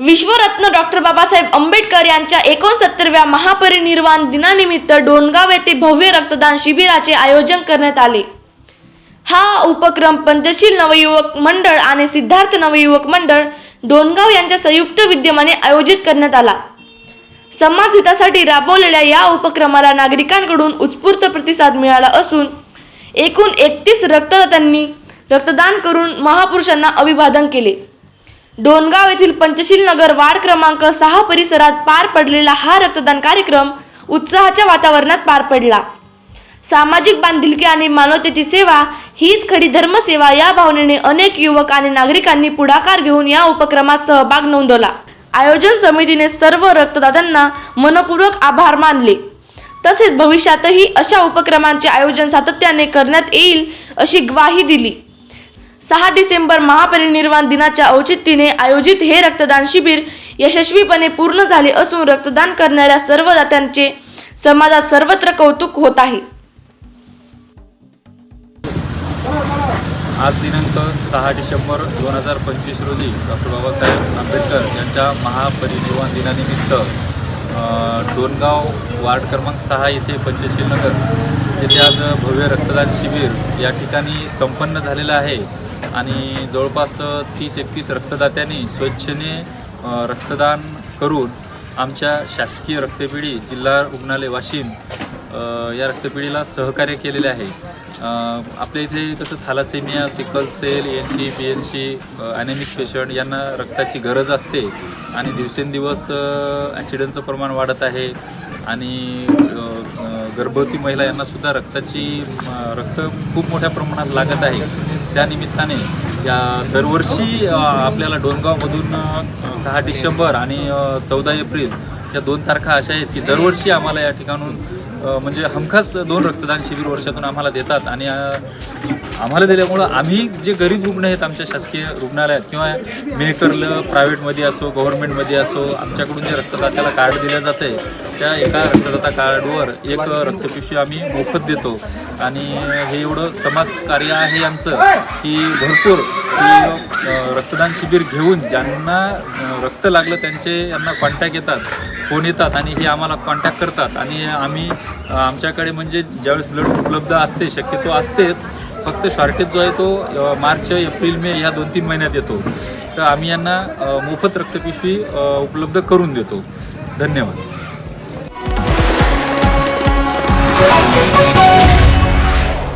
विश्वरत्न doctor Babasaheb Ambedkar यांच्या एकोणसत्तरव्या महापरिनिर्वाण दिनानिमित्त डोणगाव येथे भव्य रक्तदान शिबिराचे आयोजन करण्यात आले. हा उपक्रम पंचशील नवयुवक मंडळ आणि सिद्धार्थ नवयुवक मंडळ डोणगाव यांच्या संयुक्त विद्यमाने आयोजित करण्यात आला. समाज हितासाठी राबवलेल्या या उपक्रमाला नागरिकांकडून उत्स्फूर्त प्रतिसाद मिळाला असून एकूण एकतीस रक्तदात्यांनी रक्तदान करून महापुरुषांना अभिवादन केले. डोणगाव येथील पंचशील नगर वार्ड क्रमांक सहा परिसरात पार पडलेला हा रक्तदान कार्यक्रम उत्साहाच्या वातावरणात पार पडला. सामाजिक बांधिलकी आणि मानवतेची सेवा हीच खरी धर्मसेवा या भावनेने अनेक युवक आणि नागरिकांनी पुढाकार घेऊन या उपक्रमात सहभाग नोंदवला. आयोजन समितीने सर्व रक्तदात्यांना मनपूर्वक आभार मानले. तसेच भविष्यातही अशा उपक्रमांचे आयोजन सातत्याने करण्यात येईल अशी ग्वाही दिली. सहा डिसेंबर महापरिनिर्वाण दिनाच्या औचित्याने आयोजित हे रक्तदान शिबिर यशस्वीपणे पूर्ण झाले असून रक्तदान करणाऱ्या सर्व दात्यांचे समाजात सर्वत्र कौतुक होत आहे. आज दिनांक सहा डिसेंबर दोन हजार पंचवीस रोजी डॉक्टर बाबासाहेब आंबेडकर यांच्या महापरिनिर्वाण दिनानिमित्त अ, डोणगाव वार्ड क्रमांक सहा येथे पंचशील नगर येथे आज भव्य रक्तदान शिबिर या ठिकाणी संपन्न झालेलं आहे. आणि जवळपास तीस एकतीस रक्तदात्यांनी स्वच्छने रक्तदान करून आमच्या शासकीय रक्तपेढी जिल्हा रुग्णालय वाशिम या रक्तपेढीला सहकार्य केलेले आहे. आपल्या इथे कसं thalassemia sickle cell N C P N C anaemic patient यांना रक्ताची गरज असते आणि दिवसेंदिवस ॲक्सिडेंटचं प्रमाण वाढत आहे आणि गर्भवती महिला यांनासुद्धा रक्ताची रक्त खूप मोठ्या प्रमाणात लागत आहे. त्यानिमित्ताने या दरवर्षी आपल्याला डोणगावमधून सहा डिसेंबर आणि चौदा एप्रिल या दोन तारखा अशा आहेत की दरवर्षी आम्हाला या ठिकाणून म्हणजे हमखास दोन रक्तदान शिबिर वर्षातून आम्हाला देतात आणि आम्हाला दिल्यामुळं आम्ही जे गरीब रुग्ण आहेत आमच्या शासकीय रुग्णालयात किंवा मेकरलं प्रायव्हेटमध्ये असो गव्हर्नमेंटमध्ये असो आमच्याकडून जे रक्तदात्याला कार्ड दिलं जातं आहे त्या एका रक्तदाता कार्डवर एक रक्तपिशवी आम्ही मोफत देतो. आणि हे एवढं समाजकार्य आहे आमचं की भरपूर की रक्तदान शिबिर घेऊन ज्यांना रक्त लागलं त्यांचे यांना कॉन्टॅक्ट येतात फोन येतात आणि हे आम्हाला कॉन्टॅक्ट करतात. आणि आम्ही आमच्याकडे म्हणजे ज्यावेळेस ब्लड उपलब्ध असते शक्यतो असतेच फक्त शॉर्टेज जो आहे तो मार्च एप्रिल मे ह्या दोन तीन महिन्यात येतो. तर आम्ही यांना मोफत रक्तपिशवी उपलब्ध करून देतो. धन्यवाद. Música